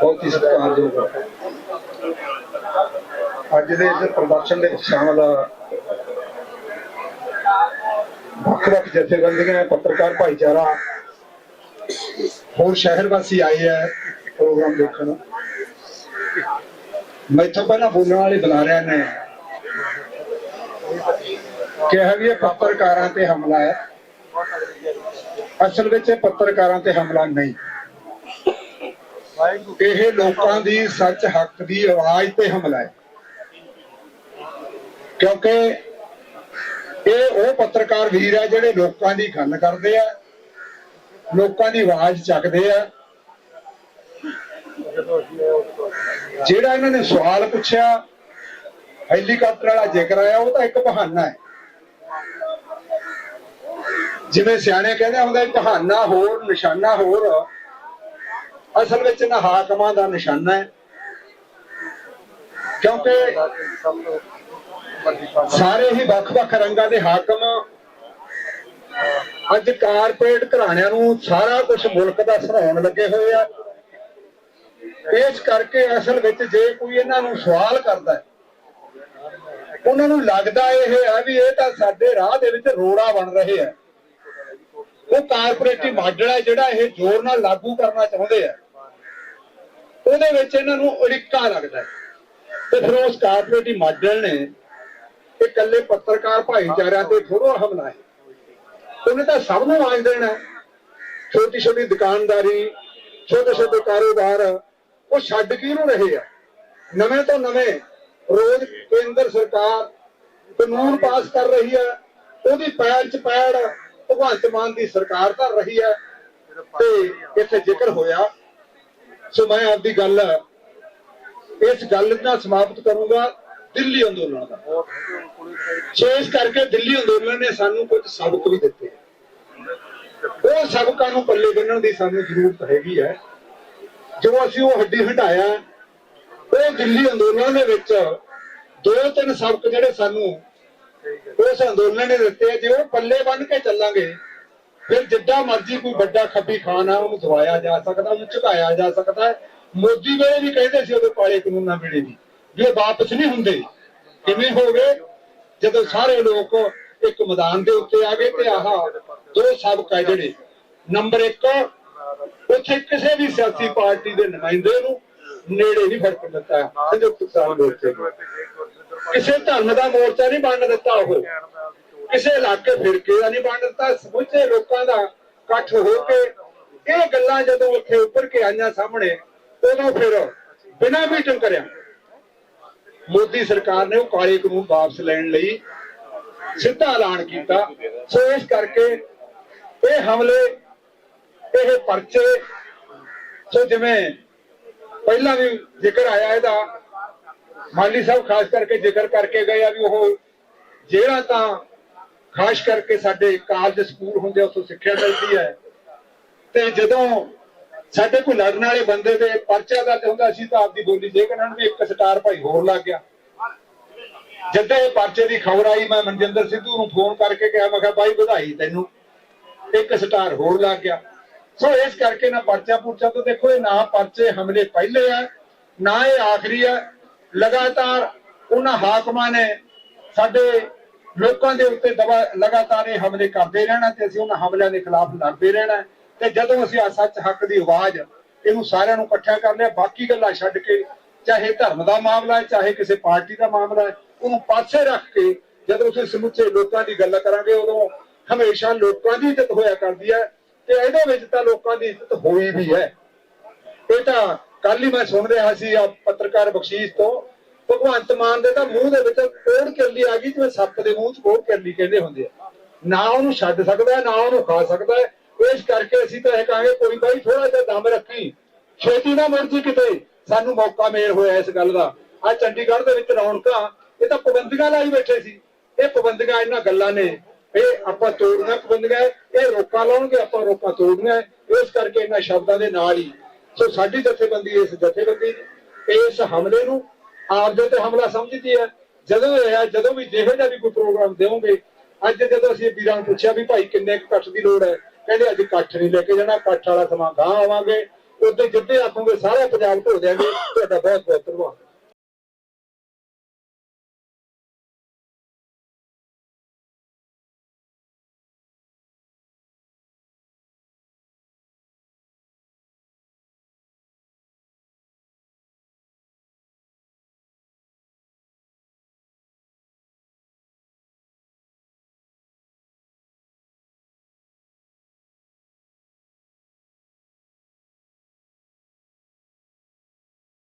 ਬਹੁਤ ਹੀ ਸਤਿਕਾਰਯੋਗ ਅੱਜ ਦੇ ਇਸ ਪ੍ਰਦਰਸ਼ਨ ਦੇ ਵਿੱਚ ਸ਼ਾਮਲ ਵੱਖ-ਵੱਖ ਜਥੇਬੰਦੀਆਂ, ਪੱਤਰਕਾਰ ਭਾਈਚਾਰਾ, ਹੋਰ ਸ਼ਹਿਰ ਵਾਸੀ ਆਏ ਹੈ ਪ੍ਰੋਗਰਾਮ ਦੇਖਣ। ਮੈਥੋਂ ਪਹਿਲਾਂ ਬੋਲਣ ਵਾਲੇ ਬੁਲਾਰਿਆਂ ਨੇ ਕਿਹਾ ਵੀ ਇਹ ਪੱਤਰਕਾਰਾਂ ਤੇ ਹਮਲਾ ਹੈ। ਅਸਲ ਵਿੱਚ ਇਹ ਪੱਤਰਕਾਰਾਂ ਤੇ ਹਮਲਾ ਨਹੀਂ। ਇਹ ਲੋਕਾਂ ਦੀ ਸੱਚ ਹੱਕ ਦੀ ਆਵਾਜ਼ ਤੇ ਹਮਲਾ ਹੈ। ਕਿਉਂਕਿ ਇਹ ਉਹ ਪੱਤਰਕਾਰ ਵੀਰ ਆ ਜਿਹੜੇ ਲੋਕਾਂ ਦੀ ਗੱਲ ਕਰਦੇ ਆ, ਲੋਕਾਂ ਦੀ ਆਵਾਜ਼ ਚੱਕਦੇ ਆ। ਜਿਹੜਾ ਇਹਨਾਂ ਨੇ ਸਵਾਲ ਪੁੱਛਿਆ, ਹੈਲੀਕਾਪਟਰ ਵਾਲਾ ਜ਼ਿਕਰ ਆਇਆ, ਉਹ ਤਾਂ ਇੱਕ ਬਹਾਨਾ ਹੈ। ਜਿਵੇਂ ਸਿਆਣੇ ਕਹਿੰਦੇ ਹੁੰਦਾ ਬਹਾਨਾ ਹੋਰ ਨਿਸ਼ਾਨਾ ਹੋਰ। ਅਸਲ ਵਿੱਚ ਨਾ ਹਾਕਮਾਂ ਦਾ ਨਿਸ਼ਾਨਾ ਹੈ। ਕਿਉਂਕਿ ਸਾਰੇ ਹੀ ਵੱਖ-ਵੱਖ ਰੰਗਾਂ ਦੇ ਹਾਕਮ ਅੱਜ ਕਾਰਪੋਰੇਟ ਘਰਾਣਿਆਂ ਨੂੰ ਸਾਰਾ ਕੁਝ ਮੁਲਕ ਦਾ ਸਰਾਉਣ ਲੱਗੇ ਹੋਏ ਆ। ਇਸ ਕਰਕੇ ਅਸਲ ਵਿੱਚ ਜੇ ਕੋਈ ਇਹਨਾਂ ਨੂੰ ਸਵਾਲ ਕਰਦਾ ਹੈ, ਉਹਨਾਂ ਨੂੰ ਲੱਗਦਾ ਇਹ ਹੈ ਵੀ ਇਹ ਤਾਂ ਸਾਡੇ ਰਾਹ ਦੇ ਵਿੱਚ ਰੋੜਾ ਬਣ ਰਹੇ ਆ। ਉਹ ਕਾਰਪੋਰੇਟੀ ਮਾਡਲ ਹੈ ਜਿਹੜਾ ਇਹ ਜ਼ੋਰ ਨਾਲ ਲਾਗੂ ਕਰਨਾ ਚਾਹੁੰਦੇ ਆ। ਉਹਦੇ ਵਿੱਚ ਇਹਨਾਂ ਨੂੰ ਅੜਿੱਕਾ ਲੱਗਦਾ ਤੇ ਫਿਰ ਉਸ ਕਾਰਪੋਰੇਟੀ ਮਾਡਲ ਨੇ ਇਹ ਇਕੱਲੇ ਪੱਤਰਕਾਰ ਭਾਈਚਾਰਿਆਂ ਤੇ ਥੋੜਾ ਹਮਲਾ ਹੈ। ਉਹਨੇ ਤਾਂ ਸਭ ਨੂੰ ਆਵਾਜ਼ ਦੇਣਾ ਛੋਟੀ ਛੋਟੀ ਦੁਕਾਨਦਾਰੀ ਛੋਟੇ ਛੋਟੇ ਕਾਰੋਬਾਰ, ਉਹ ਛੱਡ ਕਿਹਨੂੰ ਰਹੇ ਆ? ਨਵੇਂ ਤੋਂ ਨਵੇਂ ਰੋਜ਼ ਕੇਂਦਰ ਸਰਕਾਰ ਕਾਨੂੰਨ ਪਾਸ ਕਰ ਰਹੀ ਹੈ ਉਹਦੀ ਪੈਰ ਚ ਪੈੜ ਭਗਵੰਤ ਮਾਨ ਦੀ ਸਰਕਾਰ ਧਰ ਰਹੀ ਹੈ ਤੇ ਇੱਥੇ ਜ਼ਿਕਰ ਹੋਇਆ। ਸੋ ਮੈਂ ਆਪਦੀ ਗੱਲ, ਇਸ ਗੱਲ ਨਾਲ ਸਮਾਪਤ ਕਰੂੰਗਾ ਦਿੱਲੀ ਅੰਦੋਲਨ ਦਾ। ਸੋ ਕਰਕੇ ਦਿੱਲੀ ਅੰਦੋਲਨ ਨੇ ਸਾਨੂੰ ਕੁਝ ਸਬਕ ਵੀ ਦਿੱਤੇ। ਉਹ ਸਬਕਾਂ ਨੂੰ ਪੱਲੇ ਬੰਨਣ ਦੀ ਸਾਨੂੰ ਜ਼ਰੂਰਤ ਹੈਗੀ ਹੈ। ਜੋ ਅਸੀਂ ਉਹ ਹੱਡੀ ਹਟਾਇਆ, ਉਹ ਦਿੱਲੀ ਅੰਦੋਲਨ ਦੇ ਵਿੱਚ ਦੋ ਤਿੰਨ ਸਬਕ ਜਿਹੜੇ ਸਾਨੂੰ ਉਸ ਅੰਦੋਲਨ ਨੇ ਦਿੱਤੇ ਆ, ਜੇ ਉਹ ਪੱਲੇ ਬੰਨ ਕੇ ਚੱਲਾਂਗੇ ਫਿਰ ਜਿੱਡਾ ਮਰਜ਼ੀ ਕੋਈ ਵੱਡਾ ਖੱਬੀ ਖਾਨ ਆ ਉਹਨੂੰ ਦਵਾਇਆ ਜਾ ਸਕਦਾ ਉਹਨੂੰ ਝੁਕਾਇਆ ਜਾ ਸਕਦਾ ਮੋਦੀ ਵੇਲੇ ਵੀ ਕਹਿੰਦੇ ਸੀ ਉਹਦੇ ਪਾਲੇ ਕਾਨੂੰਨਾਂ ਵੇਲੇ ਵੀ ਵੀ ਇਹ ਵਾਪਸ ਨਹੀਂ ਹੁੰਦੇ। ਕਿਵੇਂ ਹੋ ਗਏ? ਜਦੋਂ ਸਾਰੇ ਲੋਕ ਇੱਕ ਮੈਦਾਨ ਦੇ ਉੱਤੇ ਆ ਗਏ ਤੇ ਆਹ ਦੋ ਸਬਕ ਹੈ ਜਿਹੜੇ ਨੰਬਰ 1 ਉੱਥੇ ਕਿਸੇ ਵੀ ਸਿਆਸੀ ਪਾਰਟੀ ਦੇ ਨੁਮਾਇੰਦੇ ਨੂੰ ਨੇੜੇ ਨਹੀਂ ਫ਼ਰਕ ਦਿੱਤਾ ਸੰਯੁਕਤ ਕਿਸਾਨ ਮੋਰਚੇ ਨੂੰ ਕਿਸੇ ਧਰਮ ਦਾ ਮੋਰਚਾ ਨਹੀਂ ਬਣਨ ਦਿੱਤਾ ਉਹ। ਕਿਸੇ ਇਲਾਕੇ ਫਿਰਕੇ ਦਾ ਨਹੀਂ ਬਣ ਦਿੱਤਾ। ਸਮੁੱਚੇ ਲੋਕਾਂ ਦਾ ਇਕੱਠ ਹੋ ਕੇ ਇਹ ਗੱਲਾਂ ਜਦੋਂ ਉੱਥੇ ਉੱਪਰ ਕੇ ਆਈਆਂ ਸਾਹਮਣੇ, ਉਦੋਂ ਫਿਰ ਬਿਨਾਂ ਮੀਟਿੰਗ ਕਰਿਆ ਮੋਦੀ ਸਰਕਾਰ ਨੇ ਉਹ ਕਾਲੇ ਕਾਨੂੰਨ ਵਾਪਸ ਲੈਣ ਲਈ ਸਿੱਧਾ ਐਲਾਨ ਕੀਤਾ। ਸੋ ਇਸ ਕਰਕੇ ਇਹ ਹਮਲੇ, ਇਹ ਪਰਚੇ, ਸੋ ਜਿਵੇਂ ਪਹਿਲਾਂ ਵੀ ਜ਼ਿਕਰ ਆਇਆ ਇਹਦਾ ਮਾਲੀ ਸਾਹਿਬ, ਖਾਸ ਕਰਕੇ ਜ਼ਿਕਰ ਕਰਕੇ ਗਏ ਆ ਵੀ ਉਹ ਜਿਹੜਾ ਤਾਂ ਖਾਸ ਕਰਕੇ ਸਾਡੇ ਕਾਲਜ ਸਕੂਲ ਹੁੰਦੇ ਉੱਥੋਂ ਸਿੱਖਿਆ ਮਿਲਦੀ ਹੈ। ਤੇ ਜਦੋਂ ਸਾਡੇ ਕੋਈ ਲੜਨ ਵਾਲੇ ਬੰਦੇ ਦੇ ਪਰਚਾ ਦਰਜ ਹੁੰਦਾ ਸੀ ਤਾਂ ਆਪਦੀ ਬੋਲੀ ਦੇ ਕੇ ਵੀ ਇੱਕ ਸਟਾਰ ਭਾਈ ਹੋਰ ਲੱਗ ਗਿਆ। ਜਦੋਂ ਇਹ ਪਰਚੇ ਦੀ ਖਬਰ ਆਈ, ਮੈਂ ਮਨਜਿੰਦਰ ਸਿੱਧੂ ਨੂੰ ਫੋਨ ਕਰਕੇ ਕਿਹਾ, ਮੈਂ ਕਿਹਾ ਬਾਈ ਵਧਾਈ ਤੈਨੂੰ। ਇੱਕ ਸਟਾਰ ਹੋਰ ਲੱਗ ਗਿਆ। ਸੋ ਇਸ ਕਰਕੇ ਨਾ ਪਰਚਾ ਪੁਰਚਾ ਤੋਂ ਦੇਖੋ, ਇਹ ਨਾ ਪਰਚੇ ਹਮਲੇ ਪਹਿਲੇ ਆ, ਨਾ ਇਹ ਆਖਰੀ ਆ। ਲਗਾਤਾਰ ਉਹਨਾਂ ਹਾਕਮਾਂ ਨੇ ਸਾਡੇ ਲੋਕਾਂ ਦੇ ਉੱਤੇ ਦਵਾ ਲਗਾਤਾਰ ਇਹ ਹਮਲੇ ਕਰਦੇ ਰਹਿਣਾ ਤੇ ਅਸੀਂ ਉਹਨਾਂ ਹਮਲਿਆਂ ਦੇ ਖਿਲਾਫ ਲੜਦੇ ਰਹਿਣਾ ਤੇ ਜਦੋਂ ਅਸੀਂ ਆ ਸੱਚ ਹੱਕ ਦੀ ਆਵਾਜ਼ ਇਹਨੂੰ ਸਾਰਿਆਂ ਨੂੰ ਇਕੱਠਿਆ ਕਰ ਲਿਆ, ਬਾਕੀ ਗੱਲਾਂ ਛੱਡ ਕੇ ਚਾਹੇ ਧਰਮ ਦਾ ਮਾਮਲਾ ਹੈ, ਚਾਹੇ ਕਿਸੇ ਪਾਰਟੀ ਦਾ ਮਾਮਲਾ ਹੈ, ਉਹਨੂੰ ਪਾਸੇ ਰੱਖ ਕੇ ਜਦੋਂ ਅਸੀਂ ਸਮੁੱਚੇ ਲੋਕਾਂ ਦੀ ਗੱਲ ਕਰਾਂਗੇ, ਉਦੋਂ ਹਮੇਸ਼ਾ ਲੋਕਾਂ ਦੀ ਇੱਜ਼ਤ ਹੋਇਆ ਕਰਦੀ ਹੈ ਤੇ ਇਹਦੇ ਵਿੱਚ ਤਾਂ ਲੋਕਾਂ ਦੀ ਇੱਜ਼ਤ ਹੋਈ ਵੀ ਹੈ। ਇਹ ਤਾਂ ਕੱਲ ਹੀ ਮੈਂ ਸੁਣ ਰਿਹਾ ਸੀ ਆ ਪੱਤਰਕਾਰ ਬਖਸ਼ੀਸ਼ ਤੋਂ, ਭਗਵੰਤ ਮਾਨ ਦੇ ਤਾਂ ਮੂੰਹ ਦੇ ਵਿੱਚ ਕੋੜ ਕਰਲੀ ਆ ਗਈ ਜਿਵੇਂ ਸੱਪ ਦੇ ਮੂੰਹ 'ਚ ਕੋੜ ਕਰਲੀ ਕਹਿੰਦੇ ਹੁੰਦੇ ਆ। ਨਾ ਉਹਨੂੰ ਛੱਡ ਸਕਦਾ, ਨਾ ਉਹਨੂੰ ਖਾ ਸਕਦਾ ਇਸ ਕਰਕੇ ਅਸੀਂ ਤਾਂ ਇਹ ਕਹਾਂਗੇ, ਕੋਈ ਬਾਈ ਥੋੜਾ ਜਿਹਾ ਦਮ ਰੱਖੀ। ਛੇਤੀ ਨਾ ਮਰਜ਼ੀ ਕਿਤੇ। ਸਾਨੂੰ ਮੌਕਾ ਮੇਲ ਹੋਇਆ ਇਸ ਗੱਲ ਦਾ। ਆ ਚੰਡੀਗੜ੍ਹ ਦੇ ਵਿੱਚ ਰੌਣਕਾਂ, ਇਹ ਤਾਂ ਪਾਬੰਦੀਆਂ ਲਾਈ ਬੈਠੇ ਸੀ। ਇਹ ਪਾਬੰਦੀਆਂ ਇਹਨਾਂ ਗੱਲਾਂ ਨੇ। ਇਹ ਆਪਾਂ ਤੋੜਨਾ ਪਾਬੰਦੀਆਂ, ਇਹ ਰੋਕਾਂ ਲਾਉਣਗੇ, ਆਪਾਂ ਰੋਕਾਂ ਤੋੜਨੀਆਂ। ਇਸ ਕਰਕੇ ਇਹਨਾਂ ਸ਼ਬਦਾਂ ਦੇ ਨਾਲ ਹੀ ਸੋ ਸਾਡੀ ਜਥੇਬੰਦੀ ਇਸ ਜਥੇਬੰਦੀ ਇਸ ਹਮਲੇ ਨੂੰ ਆਪਦੇ ਤੇ ਹਮਲਾ ਸਮਝਦੀ ਹੈ। ਜਦੋਂ ਇਹ ਹੈ, ਜਦੋਂ ਵੀ ਜਿਹੋ ਜਿਹਾ ਵੀ ਕੋਈ ਪ੍ਰੋਗਰਾਮ ਦੇਵੋਗੇ, ਅੱਜ ਜਦੋਂ ਅਸੀਂ ਵੀਰਾਂ ਨੂੰ ਪੁੱਛਿਆ ਵੀ ਭਾਈ ਕਿੰਨੇ ਕੁ ਇਕੱਠ ਦੀ ਲੋੜ ਹੈ, ਕਹਿੰਦੇ ਅੱਜ ਇਕੱਠ ਨਹੀਂ ਲੈ ਕੇ ਜਾਣਾ, ਇਕੱਠ ਵਾਲਾ ਸਮਾਂ ਗਾਂ ਆਵਾਂਗੇ। ਉੱਤੇ ਜਿੱਤੇ ਆਖੋਗੇ, ਸਾਰਾ ਪੰਜਾਬ ਢੋ ਦਿਆਂਗੇ। ਤੁਹਾਡਾ ਬਹੁਤ ਬਹੁਤ ਧੰਨਵਾਦ।